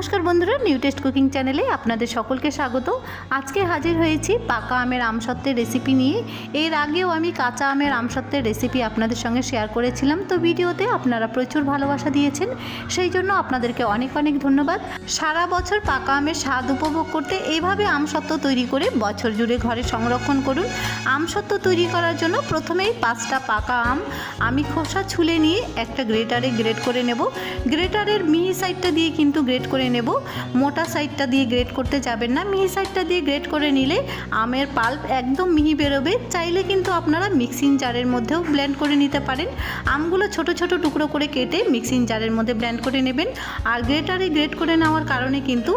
নমস্কার বন্ধুরা new test cooking চ্যানেলে আপনাদের সকলকে স্বাগত। আজকে হাজির হয়েছি পাকা আমের আমসত্ত্বের রেসিপি নিয়ে। এর আগেও আমি কাঁচা আমের আমসত্ত্বের রেসিপি আপনাদের সঙ্গে শেয়ার করেছিলাম। তো ভিডিওতে আপনারা প্রচুর ভালোবাসা দিয়েছেন। সেই জন্য আপনাদেরকে অনেক অনেক ধন্যবাদ। সারা বছর পাকা আমের স্বাদ উপভোগ করতে এইভাবে আমসত্ত্ব তৈরি করে বছর জুড়ে ঘরে সংরক্ষণ করুন। আমসত্ত্ব তৈরি করার জন্য প্রথমেই পাঁচটা পাকা আম আমি খোসা ছুলে নিয়ে একটা গ্রেটারে গ্রেট করে নেব। গ্রেটারের মিহি সাইডটা দিয়ে কিন্তু গ্রেট করে নেব। মোটা সাইডটা দিয়ে গ্রেট করতে যাবেন না। মিহি সাইডটা দিয়ে গ্রেট করে নিলে আমের পাল্প একদম মিহি বেরোবে। চাইলে কিন্তু আপনারা মিক্সিং জারের মধ্যেও ব্লেন্ড করে নিতে পারেন। আমগুলো ছোট ছোট টুকরো করে কেটে মিক্সিং জারের মধ্যে ব্লেন্ড করে নেবেন। আর গ্রেটারে গ্রেট করে নেওয়ার কারণে কিন্তু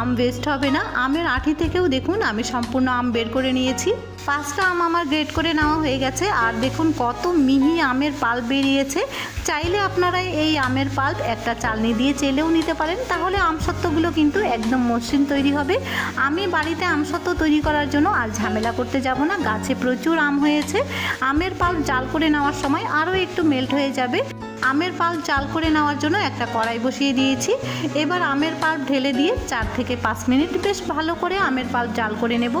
আম ওয়েস্ট হবে না। আমের আঠি থেকেও দেখুন আমি সম্পূর্ণ আম বের করে নিয়েছি। পাঁচটা আম আমার গ্রেড করে নেওয়া হয়ে গেছে। আর দেখুন কত মিহি আমের পাল্প বেরিয়েছে। চাইলে আপনারা এই আমের পাল্প একটা চালনি দিয়ে চেলেও নিতে পারেন। তাহলে আমসত্ত্বগুলো কিন্তু একদম মসৃণ তৈরি হবে। আমি বাড়িতে আমসত্ত্ব তৈরি করার জন্য আর ঝামেলা করতে যাব না। গাছে প্রচুর আম হয়েছে। আমের পাল্প জাল করে নেওয়ার সময় আরও একটু মেল্ট হয়ে যাবে। আমের পাল্প চাল করে নেওয়ার জন্য একটা কড়াই বসিয়ে দিয়েছি। এবার আমের পাল্প ঢেলে দিয়ে চার থেকে পাঁচ মিনিট বেশ ভালো করে আমের পাল্প জাল করে নেব।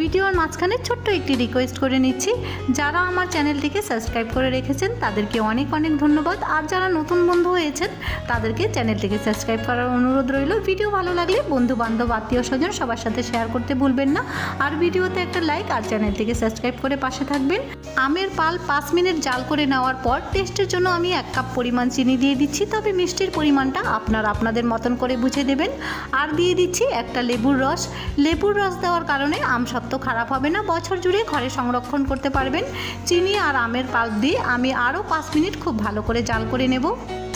ভিডিওর মাঝখানে ছোট্ট একটি রিকোয়েস্ট করে নিচ্ছি। যারা আমার চ্যানেলটিকে সাবস্ক্রাইব করে রেখেছেন, তাদেরকে অনেক অনেক ধন্যবাদ। আর যারা নতুন বন্ধু হয়েছেন, তাদেরকে চ্যানেলটিকে সাবস্ক্রাইব করার অনুরোধ রইল। ভিডিও ভালো লাগলে বন্ধু বান্ধব আত্মীয় স্বজন সবার সাথে শেয়ার করতে ভুলবেন না। আর ভিডিওতে একটা লাইক আর চ্যানেলটিকে সাবস্ক্রাইব করে পাশে থাকবেন। আমের পাল পাঁচ মিনিট জাল করে নেওয়ার পর টেস্টের জন্য আমি এক কাপ পরিমাণ চিনি দিয়ে দিচ্ছি। তবে মিষ্টির পরিমাণটা আপনার আপনাদের মতন করে বুঝে দেবেন। আর দিয়ে দিচ্ছি একটা লেবুর রস। লেবুর রস দেওয়ার কারণে আম সত্ত্ব খারাপ হবে না। বছর জুড়ে ঘরে সংরক্ষণ করতে পারবেন। চিনি আর আমের পাল দিয়ে আমি আরও পাঁচ মিনিট খুব ভালো করে জাল করে নেব।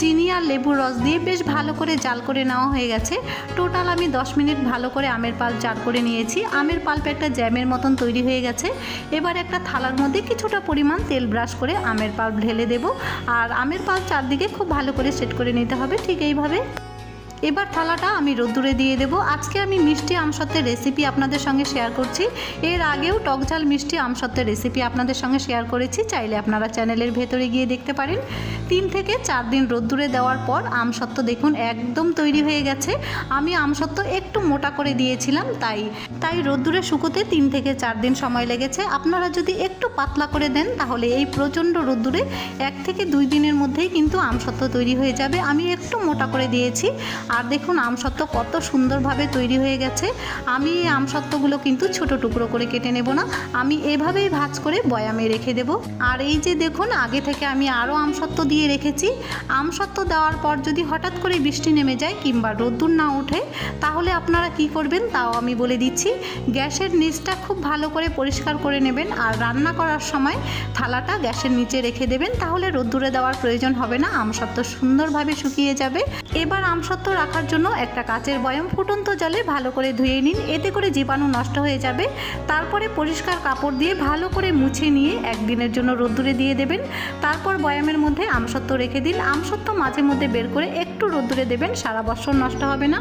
চিনি আর লেবুর রস দিয়ে বেশ ভালো করে জাল করে নেওয়া হয়ে গেছে। টোটাল আমি দশ মিনিট ভালো করে আমের পাল জাল করে নিয়েছি। আমের পাল্প একটা জ্যামের মতন তৈরি হয়ে গেছে। এবার একটা থালার মধ্যে কিছুটা পরিমাণ তেল ব্রাশ করে আমের পাল্প ঢেলে দেব। আর আমের পাল চারদিকে খুব ভালো করে সেট করে নিতে হবে, ঠিক এইভাবে। এবার থালাটা আমি রোদ্দুরে দিয়ে দেবো। আজকে আমি মিষ্টি আমসত্ত্বের রেসিপি আপনাদের সঙ্গে শেয়ার করছি। এর আগেও টকঝাল মিষ্টি আমসত্ত্বের রেসিপি আপনাদের সঙ্গে শেয়ার করেছি। চাইলে আপনারা চ্যানেলের ভেতরে গিয়ে দেখতে পারেন। তিন থেকে চার দিন রোদ্দুরে দেওয়ার পর আমসত্ত্ব দেখুন একদম তৈরি হয়ে গেছে। আমি আমসত্ত্ব একটু মোটা করে দিয়েছিলাম, তাই। তাই রোদ্দুরে শুকোতে তিন থেকে চার দিন সময় লেগেছে। আপনারা যদি একটু পাতলা করে দেন, তাহলে এই প্রচণ্ড রোদ্দুরে এক থেকে দুই দিনের মধ্যেই কিন্তু আমসত্ত্ব তৈরি হয়ে যাবে। আমি একটু মোটা করে দিয়েছি। আর দেখুন আমসত্ত্ব কত সুন্দরভাবে তৈরি হয়ে গেছে। আমি এই আমসত্ত্বগুলো কিন্তু ছোট টুকরো করে কেটে নেব না। আমি এভাবেই ভাজ করে বয়ামে রেখে দেব। আর এই যে দেখুন, আগে থেকে আমি আরও আমসত্ত্ব দিয়ে রেখেছি। আমসত্ত্ব দেওয়ার পর যদি হঠাৎ করে বৃষ্টি নেমে যায় কিংবা রোদ্দুর না ওঠে, তাহলে আপনারা কি করবেন তাও আমি বলে দিচ্ছি। গ্যাসের নিচটা খুব ভালো করে পরিষ্কার করে নেবেন আর রান্না করার সময় থালাটা গ্যাসের নিচে রেখে দেবেন। তাহলে রোদ্দুরে দেওয়ার প্রয়োজন হবে না। আমসত্ত্ব সুন্দরভাবে শুকিয়ে যাবে। এবার আমসত্ত্ব রাখার জন্য একটা কাচের বয়ম ফুটন্ত জলে ভালো করে ধুয়ে নিন। এতে করে জীবাণু নষ্ট হয়ে যাবে। তারপরে পরিষ্কার কাপড় দিয়ে ভালো করে মুছে নিয়ে একদিনের জন্য রোদ্দুরে দিয়ে দেবেন। তারপর বয়ামের মধ্যে আমসত্ত্ব রেখে দিন। আমসত্ত্ব মাঝে মধ্যে বের করে একটু রোদ্দুরে দেবেন। সারা বছর নষ্ট হবে না।